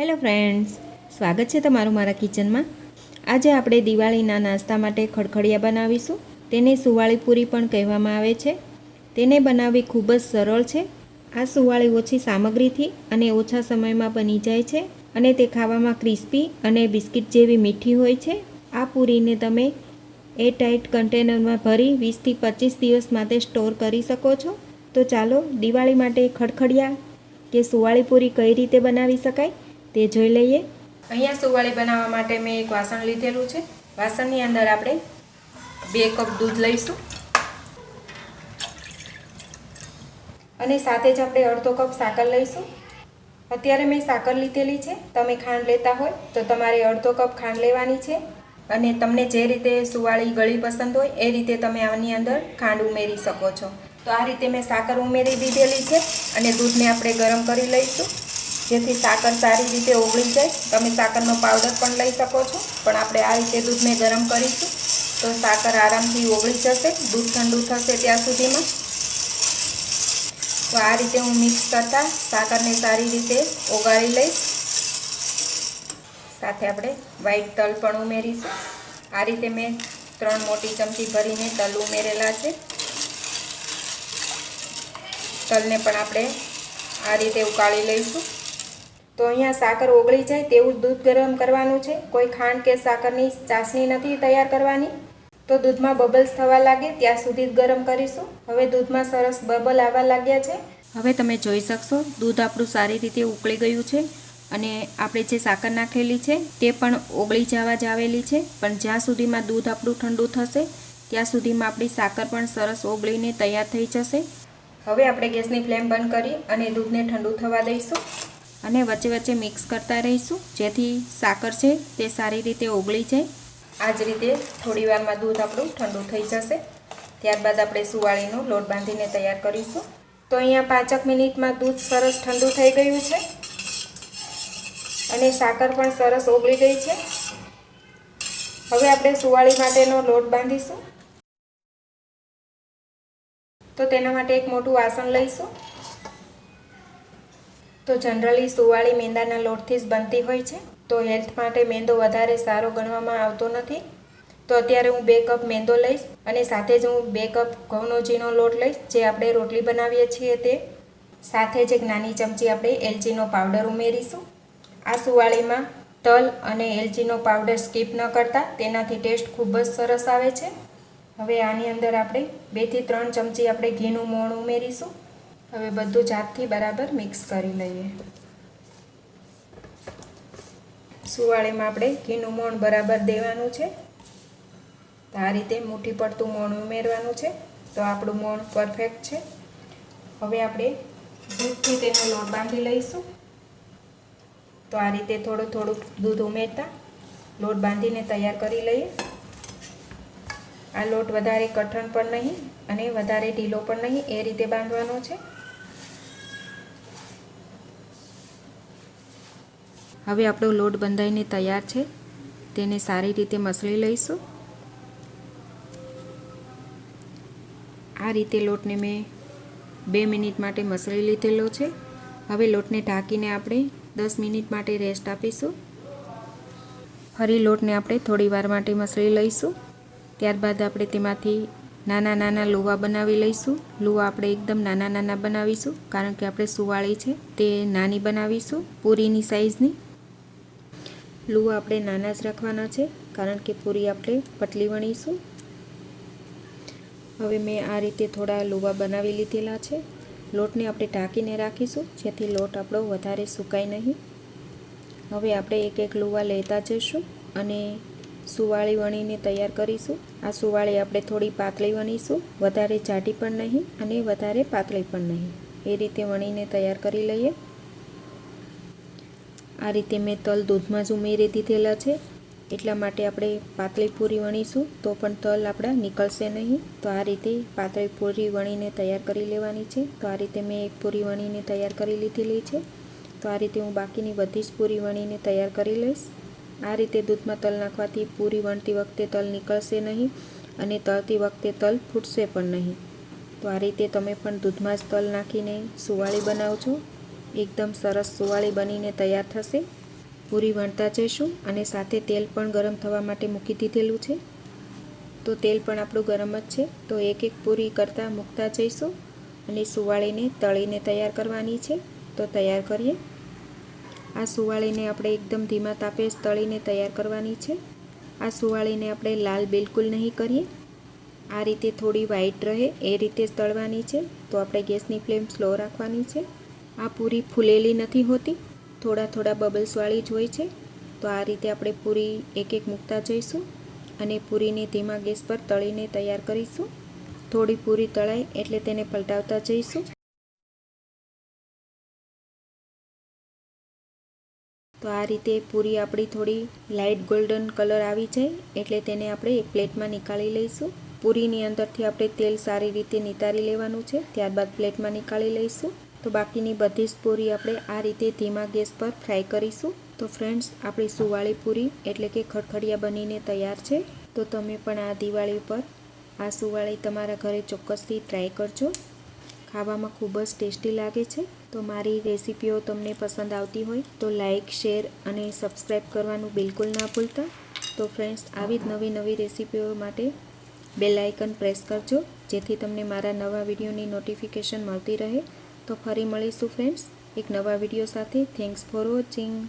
Hello friends, સ્વાગત છે તમારું મારા કિચનમાં. આજે આપણે દિવાળીના નાસ્તા માટે ખડખડિયા બનાવીશું. તેને સુવાળી પૂરી પણ કહેવામાં આવે છે. તેને બનાવવી ખૂબ જ સરળ છે. આ સુવાળી ઓછી સામગ્રીથી અને ઓછા સમયમાં બની જાય છે અને તે ખાવામાં ક્રિસ્પી અને બિસ્કિટ જેવી મીઠી હોય છે. આ પૂરીને તમે એ ટાઈટ કન્ટેનરમાં ભરી વીસથી પચીસ દિવસ માટે સ્ટોર કરી શકો છો. તો ચાલો દિવાળી માટે ખડખડિયા કે સુવાળી પૂરી કઈ રીતે બનાવી શકાય? તે જોઈ લઈએ. અહીંયા સુવાળી બનાવવા માટે મેં એક વાસણ લીધેલું છે. વાસણની અંદર આપણે બે કપ દૂધ લઈશું. અને સાથે જ આપણે અડધો કપ સાકર લઈશું. અત્યારે મેં સાકર લીધેલી છે. તમે ખાંડ લેતા હોય તો તમારે અડધો કપ ખાંડ લેવાની છે. અને તમને જે રીતે સુવાળી ગળી પસંદ હોય એ રીતે તમે આની અંદર ખાંડ ઉમેરી શકો છો. તો આ રીતે મેં સાકર ઉમેરી દીધેલી છે અને દૂધને આપણે ગરમ કરી લઈશું. જેથી સાકર સારી રીતે ઓગળી જાય. તમે સાકરનો પાવડર પણ લઈ શકો છો. પણ આપણે આ રીતે દૂધને ગરમ કરીશું. તો સાકર આરામથી ઓગળી જશે. દૂધ ઠંડુ થશે ત્યાં સુધીમાં. તો આ રીતે હું મિક્સ કરતાં સાકરને સારી રીતે ઓગાળી લઈશ. સાથે આપણે વ્હાઈટ તલ પણ ઉમેરીશું. આ રીતે મેં ત્રણ મોટી ચમચી ભરીને તલ ઉમેરેલા છે. તલને પણ આપણે આ રીતે ઉકાળી લઈશું. તો અહીંયા સાકર ઓગળી જાય તેવું દૂધ ગરમ કરવાનું છે. કોઈ ખાંડ કે સાકરની ચાસણી નથી તૈયાર કરવાની. તો દૂધમાં બબલ્સ થવા લાગે ત્યાં સુધી જ ગરમ કરીશું. હવે દૂધમાં સરસ બબલ આવવા લાગ્યા છે. હવે તમે જોઈ શકશો દૂધ આપણું સારી રીતે ઉકળી ગયું છે અને આપણે જે સાકર નાખેલી છે તે પણ ઓગળી જવા જ આવેલી છે. પણ જ્યાં સુધીમાં દૂધ આપણું ઠંડુ થશે ત્યાં સુધીમાં આપણી સાકર પણ સરસ ઓગળીને તૈયાર થઈ જશે. હવે આપણે ગેસની ફ્લેમ બંધ કરી અને દૂધને ઠંડુ થવા દઈશું. અને વચ્ચે વચ્ચે મિક્સ કરતા રહીશું. જેથી સાકર છે તે સારી રીતે ઓગળી જાય. આ જ રીતે થોડી વારમાં દૂધ આપણું ઠંડુ થઈ જશે. ત્યારબાદ આપણે સુવાળીનો લોટ બાંધીને તૈયાર કરીશું. તો અહીંયા પાંચક મિનિટમાં દૂધ સરસ ઠંડુ થઈ ગયું છે. અને સાકર પણ સરસ ઓગળી ગઈ છે. હવે આપણે સુવાળી માટેનો લોટ બાંધીશું. તો તેના માટે એક મોટું વાસણ લઈશું. તો જનરલી સુવાળી મેંદાના લોટથી જ બનતી હોય છે. તો હેલ્થ માટે મેંદો વધારે સારો ગણવામાં આવતો નથી. તો અત્યારે હું બે કપ મેંદો લઈશ અને સાથે જ હું બે કપ ઘઉંનો ઝીણો લોટ લઈશ, જે આપણે રોટલી બનાવીએ છીએ તે. સાથે જ એક નાની ચમચી આપણે એલચીનો પાવડર ઉમેરીશું. આ સુવાળીમાં તલ અને એલચીનો પાવડર સ્કીપ ન કરતા, તેનાથી ટેસ્ટ ખૂબ જ સરસ આવે છે. હવે આની અંદર આપણે બેથી ત્રણ ચમચી આપણે ઘીનું મોણ ઉમેરીશું. હવે બધું જાતથી બરાબર મિક્સ કરી લઈએ. સુવાળીમાં આપણે ઘીનું મોણ બરાબર દેવાનું છે. તો આ રીતે મુઠ્ઠી પડતું મોણ ઉમેરવાનું છે. તો આપણું મોણ પરફેક્ટ છે. હવે આપણે દૂધથી તેનો લોટ બાંધી લઈશું. તો આ રીતે થોડું થોડુંક દૂધ ઉમેરતા લોટ બાંધીને તૈયાર કરી લઈએ. આ લોટ વધારે કઠણ પણ નહીં અને વધારે ઢીલો પણ નહીં, એ રીતે બાંધવાનો છે. હવે આપણો લોટ બંધાઈને તૈયાર છે. તેને સારી રીતે મસળી લઈશું. આ રીતે લોટને મેં બે મિનિટ માટે મસળી લીધેલો છે. હવે લોટને ઢાંકીને આપણે દસ મિનિટ માટે રેસ્ટ આપીશું. ફરી લોટને આપણે થોડી વાર માટે મસળી લઈશું. ત્યારબાદ આપણે તેમાંથી નાના નાના લુવા બનાવી લઈશું. લુવા આપણે એકદમ નાના નાના બનાવીશું, કારણ કે આપણે સુવાળી છે. તે નાની બનાવીશું, પૂરીની સાઈઝની લુવા આપણે નાના જ રાખવાના છે, કારણ કે પૂરી આપણે પતલી વણીશું. હવે મેં આ રીતે થોડા લુવા બનાવી લીધેલા છે. લોટને આપણે ઢાંકીને રાખીશું, જેથી લોટ આપણો વધારે સુકાય નહીં. હવે આપણે એક એક લુવા લેતા જઈશું અને સુવાળી વણીને તૈયાર કરીશું. આ સુવાળી આપણે થોડી પાતળી વણીશું, વધારે જાડી પણ નહીં અને વધારે પાતળી પણ નહીં. એ રીતે વણીને તૈયાર કરી લઈએ. આ રીતે મેં તલ દૂધમાં જ ઉમેરી દીધેલા છે. એટલા માટે આપણે પાતળી પૂરી વણીશું, તો પણ તલ આપણા નીકળશે નહીં. તો આ રીતે પાતળી પૂરી વણીને તૈયાર કરી લેવાની છે. તો આ રીતે મેં એક પૂરી વણીને તૈયાર કરી લીધેલી છે. તો આ રીતે હું બાકીની બધી જ પૂરી વણીને તૈયાર કરી લઈશ. આ રીતે દૂધમાં તલ નાખવાથી પૂરી વણતી વખતે તલ નીકળશે નહીં અને તળતી વખતે તલ ફૂટશે પણ નહીં. તો આ રીતે તમે પણ દૂધમાં જ તલ નાખીને સુવાળી બનાવજો. એકદમ સરસ સુવાળી બનીને તૈયાર થશે. પૂરી વણતા જઈશું અને સાથે તેલ પણ ગરમ થવા માટે મૂકી દીધેલું છે. તો તેલ પણ આપણું ગરમ જ છે. તો એક એક પૂરી કરતાં મૂકતા જઈશું અને સુવાળીને તળીને તૈયાર કરવાની છે. તો તૈયાર કરીએ. આ સુવાળીને આપણે એકદમ ધીમા તાપે તળીને તૈયાર કરવાની છે. આ સુવાળીને આપણે લાલ બિલકુલ નહીં કરીએ. આ રીતે થોડી વ્હાઈટ રહે, એ રીતે તળવાની છે. તો આપણે ગેસની ફ્લેમ સ્લો રાખવાની છે. આ પૂરી ફૂલેલી નથી હોતી. થોડા થોડા બબલ્સવાળી જ હોય છે. તો આ રીતે આપણે પૂરી એક એક મૂકતા જઈશું અને પૂરીને ધીમા ગેસ પર તળીને તૈયાર કરીશું. થોડી પૂરી તળાય એટલે તેને પલટાવતા જઈશું. તો આ રીતે પૂરી આપણી થોડી લાઇટ ગોલ્ડન કલર આવી જાય એટલે તેને આપણે એક પ્લેટમાં નીકાળી લઈશું. પૂરીની અંદરથી આપણે તેલ સારી રીતે નિતારી લેવાનું છે. ત્યારબાદ પ્લેટમાં નીકાળી લઈશું. તો બાકીની બધી જ પૂરી આપણે આ રીતે ધીમા ગેસ પર ફ્રાય કરીશું. તો ફ્રેન્ડ્સ, આપણી સુવાળી પૂરી એટલે કે ખડખડિયા બનીને તૈયાર છે. તો તમે પણ આ દિવાળી પર આ સુવાળી તમારા ઘરે ચોક્કસથી ટ્રાય કરજો. ખાવામાં ખૂબ જ ટેસ્ટી લાગે છે. તો મારી રેસીપીઓ તમને પસંદ આવતી હોય તો લાઇક શેર અને સબસ્ક્રાઈબ કરવાનું બિલકુલ ના ભૂલતા. તો ફ્રેન્ડ્સ, આવી જ નવી નવી રેસીપીઓ માટે બેલ આઇકન પ્રેસ કરજો, જેથી તમને મારા નવા વિડીયોની નોટિફિકેશન મળતી રહે. તો ફરી મળીશું ફ્રેન્ડ્સ એક નવા વીડિયો સાથે. Thanks for watching